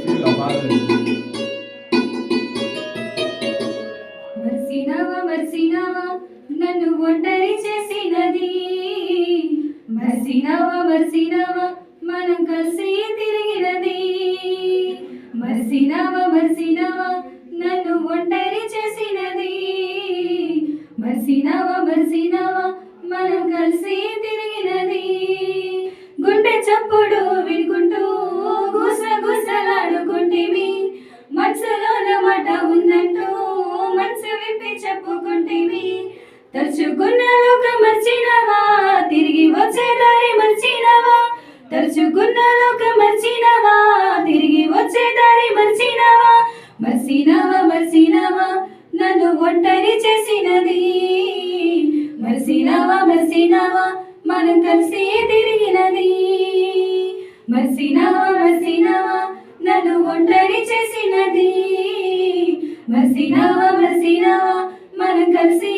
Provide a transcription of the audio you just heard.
Feel అవ్వాలి. మర్సినావా మర్సినావా నన్ను ఒంటరి చేసినది? మర్సినావా మర్సినావా మనం కలిసి తిరిగినది? మర్సినావా మర్సినావా నన్ను ఒంటరి గుండె వినుకుంటూ గుస గుసలాడుకుంటేవి మనసులోన మాట ఉందంటూ మనసు విప్పి చెప్పుకుంటేవి తరుచుకున్న లోకం మర్చినవా? తిరిగి వచ్చే దారి మర్చినవా? తరుచుకున్న లోకం మర్చినవా? తిరిగి వచ్చే దారి మర్చినవా? మర్చినవా మర్చినవా? నన్ను ఒంటరి చేసినది. మర్చినవా మర్చినవా? మనం కలిసి తిరిగినది. నన్ను ఒంటరి చేసినది. మసినవా మసినవా మనం కలిసి